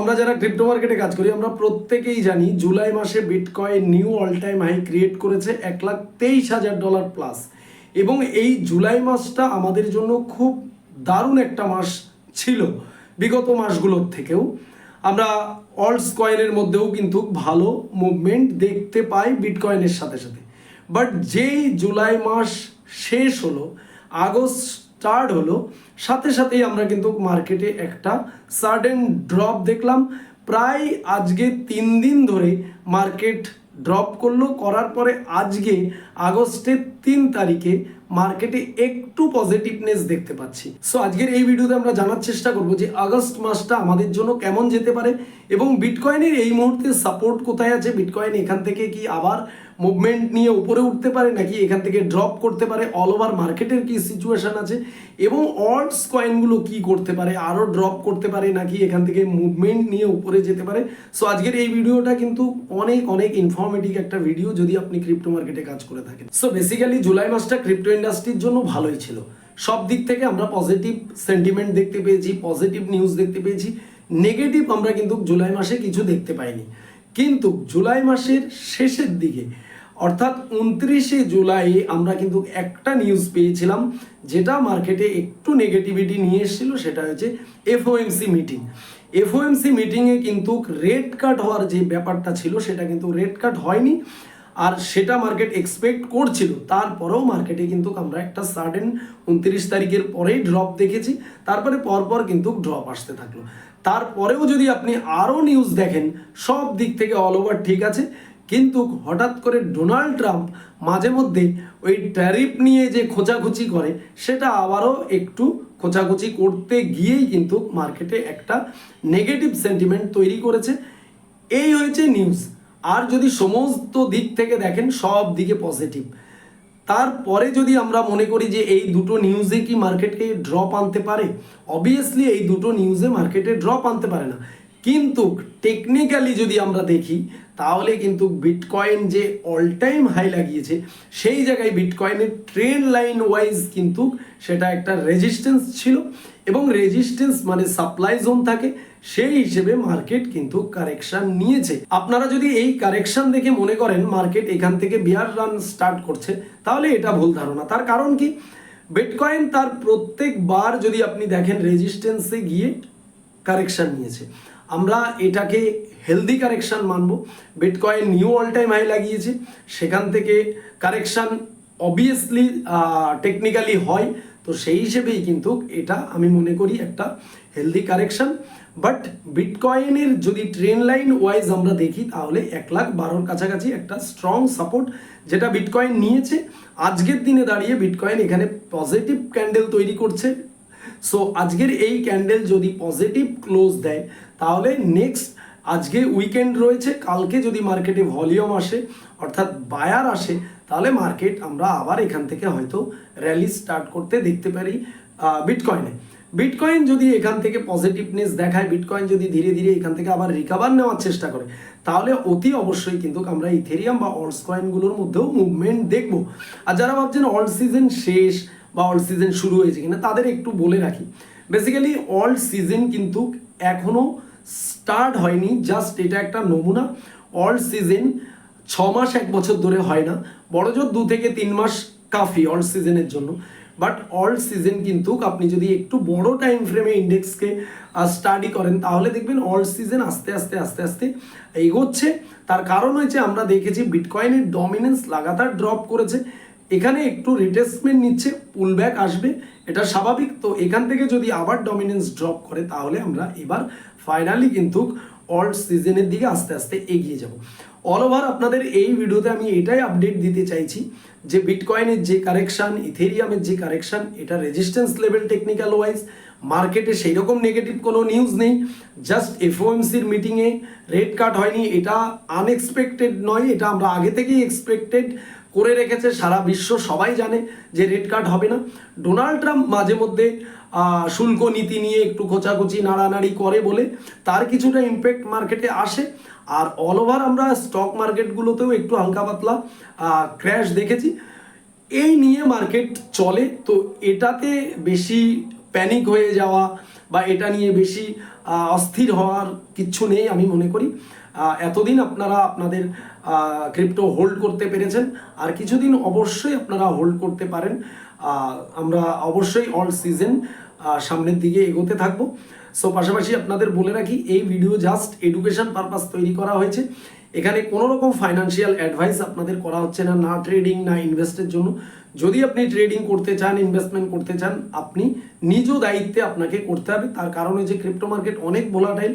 আমরা যারা ক্রিপ্টো মার্কেটে কাজ করি, আমরা প্রত্যেকেই জানি জুলাই মাসে bitcoin new all time high create করেছে এক লাখ তেইশ হাজার ডলার প্লাস এবং এই জুলাই মাসটা আমাদের জন্য খুব দারুণ একটা মাস ছিল বিগত মাসগুলোর থেকেও। আমরা অলস কয়েনের মধ্যেও কিন্তু ভালো মুভমেন্ট দেখতে পাই বিটকয়েনের সাথে সাথে। বাট যেই জুলাই মাস শেষ হলো, আগস্ট স্টার্ট হলো, সাথে সাথেই আমরা কিন্তু মার্কেটে একটা সাডেন ড্রপ দেখলাম। প্রায় আজকে তিন দিন ধরে মার্কেট ড্রপ করল, করার পরে আজকে আগস্টের তিন তারিখে মার্কেটে একটু পজিটিভনেস দেখতে পাচ্ছি। সো আজকের এই ভিডিওতে আমরা জানার চেষ্টা করব যে আগস্ট মাসটা আমাদের জন্য কেমন যেতে পারে এবং বিটকয়েনের এই মুহূর্তে সাপোর্ট কোথায় আছে? বিটকয়েন এখান থেকে কি আবার মুভমেন্ট নিয়ে উপরে উঠতে পারে নাকি এখান থেকে ড্রপ করতে পারে অল ওভার মার্কেটের কি সিচুয়েশন আছে? এবং অল্টস কয়েনগুলো কি করতে পারে আরও ড্রপ করতে পারে নাকি এখান থেকে মুভমেন্ট নিয়ে উপরে যেতে পারে? সো আজকের এই ভিডিওটা কিন্তু অনেক অনেক ইনফরমেটিভ একটা ভিডিও যদি আপনি ক্রিপ্টো মার্কেটে কাজ করে থাকেন। সো বেসিক্যালি জুলাই মাসটা ক্রিপ্টো ইন্ডাস্ট্রির জন্য ভালোই ছিল। সব দিক থেকে আমরা পজিটিভ সেন্টিমেন্ট দেখতে পেয়েছি পজিটিভ নিউজ দেখতে পেয়েছি। নেগেটিভ আমরা কিন্তু জুলাই মাসে কিছু দেখতে পাইনি। কিন্তু জুলাই মাসের শেষের দিকে অর্থাৎ উনত্রিশে জুলাই আমরা কিন্তু একটা নিউজ পেয়েছিলাম, যেটা মার্কেটে একটু নেগেটিভিটি নিয়ে এসেছিল, সেটা হচ্ছে এফওএমসি মিটিং এফওএমসি মিটিংয়ে কিন্তু রেড কাট হওয়ার যে ব্যাপারটা ছিল, সেটা কিন্তু রেড কাট হয়নি, আর সেটা মার্কেট এক্সপেক্ট করছিল। তারপরেও মার্কেটে কিন্তু আমরা একটা সাডেন উনত্রিশ তারিখের পরেই ড্রপ দেখেছি, তারপরে পরপর কিন্তু ড্রপ আসতে থাকল। তারপরেও যদি আপনি আরও নিউজ দেখেন, সব দিক থেকে অল ওভার ঠিক আছে কিন্তু হঠাৎ করে ডোনাল্ড ট্রাম্প মাঝে মধ্যে ওই ট্যারিফ নিয়ে যে খোঁচাখুচি করে, সেটা আবারও একটু খোঁচাখুচি করতে গিয়েই কিন্তু মার্কেটে একটা নেগেটিভ সেন্টিমেন্ট তৈরি করেছে। এই হয়েছে নিউজ আর যদি সমস্ত দিক থেকে দেখেন, সব দিকে পজিটিভ তারপরে যদি আমরা মনে করি যে এই দুটো নিউজে কি মার্কেটকে ড্রপ আনতে পারে অবভিয়াসলি এই দুটো নিউজে মার্কেটে ড্রপ আনতে পারে না। কিন্তু টেকনিক্যালি যদি আমরা দেখি, তাহলে কিন্তু বিটকয়েন যে অল টাইম হাই লাগিয়েছে, সেই জায়গায় বিটকয়েনের ট্রেন লাইন ওয়াইজ কিন্তু সেটা একটা রেজিস্ট্যান্স ছিল এবং রেজিস্ট্যান্স মানে সাপ্লাই জোন থাকে, সেই হিসেবে মার্কেট কিন্তু কারেকশন নিয়েছে। আপনারা যদি এই কারেকশন দেখে মনে করেন মার্কেট এখান থেকে বিয়ার রান স্টার্ট করছে, তাহলে এটা ভুল ধারণা। তার কারণ কি? বিটকয়েন তার প্রত্যেকবার যদি আপনি দেখেন রেজিস্ট্যান্সে গিয়ে কারেকশন নিয়েছে। আমরা এটাকে হেলদি কারেকশন মানব। Bitcoin new all time high লাগিয়েছে। সেখান থেকে কারেকশন অবভিয়াসলি টেকনিক্যালি হয়। তো সেই হিসেবেই কিন্তু এটা আমি মনে করি একটা হেলদি কারেকশন বাট বিটকয়েনের যদি ট্রেন লাইন ওয়াইজ আমরা দেখি, তাহলে এক লাখ বারোর কাছাকাছি একটা স্ট্রং সাপোর্ট যেটা বিটকয়েন নিয়েছে। আজকের দিনে দাঁড়িয়ে বিটকয়েন এখানে পজিটিভ ক্যান্ডেল তৈরি করছে। সো আজকের এই ক্যান্ডেল যদি পজিটিভ ক্লোজ দেয়, তাহলে নেক্সট আজকে উইকেন্ড রয়েছে, কালকে যদি মার্কেটে ভলিউম আসে, অর্থাৎ বায়ার আসে, তাহলে মার্কেট আমরা আবার এখান থেকে হয়তো র্যালি স্টার্ট করতে দেখতে পারি বিটকয়েনে বিটকয়েন যদি এখান থেকে পজিটিভনেস দেখায় বিটকয়েন যদি ধীরে ধীরে এখান থেকে আবার রিকাভার নেওয়ার চেষ্টা করে, তাহলে অতি অবশ্যই কিন্তু আমরা ইথেরিয়াম বা অল্টস কয়েনগুলোর মধ্যেও মুভমেন্ট দেখব। আর যারা ভাবছেন অল সিজন শেষ বা অল সিজন শুরু হয়েছে কিনা তাদের একটু বলে রাখি। বেসিক্যালি অল সিজন কিন্তু এখনও স্টার্ট হয়নি জাস্ট এটা একটা নমুনা। অল সিজন ছ মাস, এক বছর ধরে হয় না। বড় জোর দু থেকে তিন মাস কাফি অল সিজনের জন্য। বাট অল সিজন কিন্তু আপনি যদি একটু বড় টাইম ফ্রেমে ইন্ডেক্সকে স্টাডি করেন, তাহলে দেখবেন অল সিজন আস্তে আস্তে আস্তে আস্তে এগোচ্ছে। তার কারণ হয়েছে, আমরা দেখেছি বিটকয়েনের ডমিনেন্স লাগাতার ড্রপ করেছে। এখানে একটু রিটেসমেন্ট নিচ্ছে পুলব্যাক আসবে, এটা স্বাভাবিক। তো এখান থেকে যদি আবার ডমিনেন্স ড্রপ করে, তাহলে আমরা এবার ফাইনালি কিন্তু অল্ড সিজনের দিকে আস্তে আস্তে এগিয়ে যাব। অল ওভার আপনাদের এই ভিডিওতে আমি এটাই আপডেট দিতে চাইছি যে বিটকয়েনের যে কারেকশন ইথেরিয়ামের যে কারেকশন এটা রেজিস্ট্যান্স লেভেল টেকনিক্যাল ওয়াইজ মার্কেটে সেই রকম নেগেটিভ কোনো নিউজ নেই। জাস্ট এফওএমসির মিটিংয়ে রেড কাট হয়নি, এটা আনএক্সপেক্টেড নয়, এটা আমরা আগে থেকেই এক্সপেক্টেড করে রেখেছে, সারা বিশ্ব সবাই জানে যে রেড কার্ড হবে না। ডোনাল্ড ট্রাম্প মাঝে মধ্যে শুল্ক নীতি নিয়ে একটু খোঁচাখুচি, নাড়ানাড়ি করে বলে তার কিছুটা ইম্প্যাক্ট মার্কেটে আসে। আর অল ওভার আমরা স্টক মার্কেটগুলোতেও একটু হালকা পাতলা ক্র্যাশ দেখেছি। এই নিয়ে মার্কেট চলে, তো এটাতে বেশি প্যানিক হয়ে যাওয়া বা এটা নিয়ে বেশি অস্থির হওয়ার কিচ্ছু নেই আমি মনে করি। এতদিন আপনারা আপনাদের ক্রিপ্টো হোল্ড করতে পেরেছেন। আর কিছুদিন অবশ্যই আপনারা হোল্ড করতে পারেন। আমরা অবশ্যই অল সিজন সামনের দিকে এগোতে থাকব। সো পাশাপাশি আপনাদের বলে রাখি, এই ভিডিও জাস্ট এডুকেশন পারপাস তৈরি করা হয়েছে। এখানে কোনো রকম ফাইনান্সিয়াল অ্যাডভাইস আপনাদের করা হচ্ছে না না ট্রেডিং না ইনভেস্টের জন্য। যদি আপনি ট্রেডিং করতে চান ইনভেস্টমেন্ট করতে চান, আপনি নিজ দায়িত্বে আপনাকে করতে হবে। তার কারণে যে ক্রিপ্টো মার্কেট অনেক ভোলাটাইল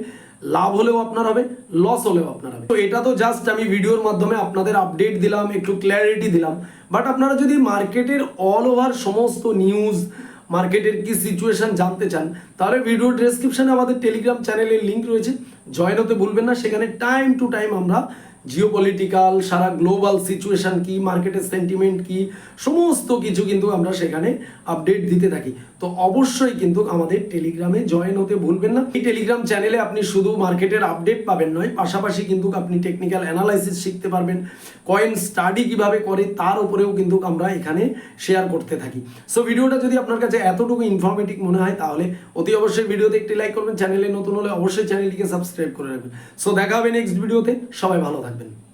লাভ হলেও আপনার হবে লস হলেও আপনার হবে। তো এটা তো জাস্ট আমি ভিডিওর মাধ্যমে আপনাদের আপডেট দিলাম, একটু ক্ল্যারিটি দিলাম। বাট আপনারা যদি মার্কেটের অল ওভার সমস্ত নিউজ মার্কেটের কি সিচুয়েশন জানতে চান, তাহলে ভিডিও ডেসক্রিপশানে আমাদের টেলিগ্রাম চ্যানেলের লিঙ্ক রয়েছে। জয়েন হতে ভুলবেন না, সেখানে টাইম টু টাইম আমরা জিওপলিটিক্যাল সারা গ্লোবাল সিচুয়েশন কি মার্কেটের সেন্টিমেন্ট কি, সমস্ত কিছু কিন্তু আমরা সেখানে আপডেট দিতে থাকি। তো অবশ্যই কিন্তু আমাদের টেলিগ্রামে জয়েন হতে ভুলবেন না। এই টেলিগ্রাম চ্যানেলে আপনি শুধু মার্কেটের আপডেট পাবেন নয়, পাশাপাশি কিন্তু আপনি টেকনিক্যাল অ্যানালাইসিস শিখতে পারবেন কয়েন স্টাডি কীভাবে করে তার উপরেও কিন্তু আমরা এখানে শেয়ার করতে থাকি। সো ভিডিওটা যদি আপনার কাছে এতটুকু ইনফরমেটিভ মনে হয়, তাহলে অতি অবশ্যই ভিডিওতে একটি লাইক করবেন চ্যানেলে নতুন হলে অবশ্যই চ্যানেলটিকে সাবস্ক্রাইব করে রাখবেন। সো দেখা হবে নেক্সট ভিডিওতে সবাই ভালো থাকবেন